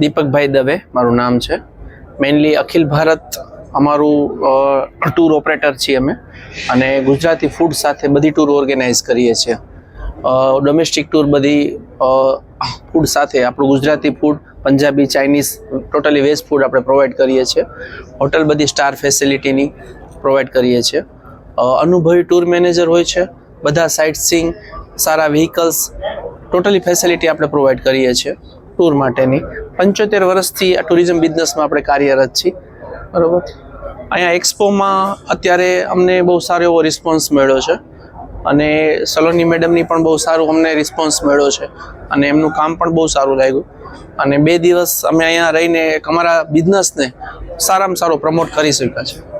દીપકભાઈ દવે, મારું નામ છે. મેઇનલી અખિલ ભારત અમારું ટૂર ઓપરેટર છીએ અમે. અને ગુજરાતી ફૂડ સાથે બધી ટૂર ઓર્ગેનાઇઝ કરીએ છીએ. ડોમેસ્ટિક ટૂર બધી ફૂડ સાથે, આપણું Gujarati food Punjabi Chinese totally veg food આપણે પ્રોવાઈડ કરીએ છીએ. હોટલ બધી સ્ટાર ફેસિલિટીની પ્રોવાઈડ કરીએ છીએ. અનુભવી ટૂર મેનેજર હોય છે. બધા સાઇટ સીંગ સારા વ્હીકલ્સ ટોટલી ફેસિલિટી આપણે પ્રોવાઈડ કરીએ છીએ. ટૂર માટેની. પંચોતેર વર્ષથી આ ટુરિઝમ બિઝનેસમાં આપણે કાર્યરત છીએ. બરોબર? અહીંયા એક્સપોમાં અત્યારે અમને બહુ સારો એવો રિસ્પોન્સ મળ્યો છે. અને સલોની મેડમની પણ બહુ સારું અમને રિસ્પોન્સ મળ્યો છે. અને એમનું કામ પણ બહુ સારું લાગ્યું. અને બે દિવસ અમે અહીંયા રહીને અમારા બિઝનેસને સારામાં સારો પ્રમોટ કરી શક્યા છે.